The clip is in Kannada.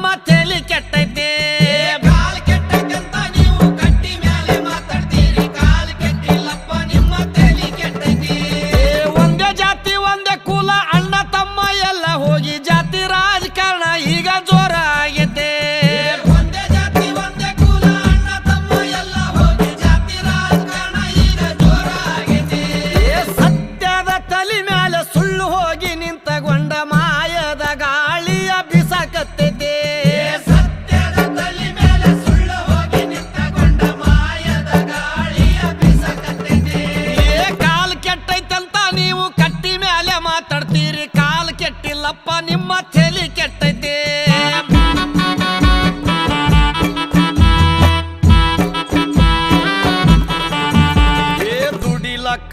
uma delicadeza. ಏನಪ್ಪ ನಿಮ್ಮ ತಲೆ ಕೆಟ್ಟೈತೆ. ದುಡಿಲಕ್ಕ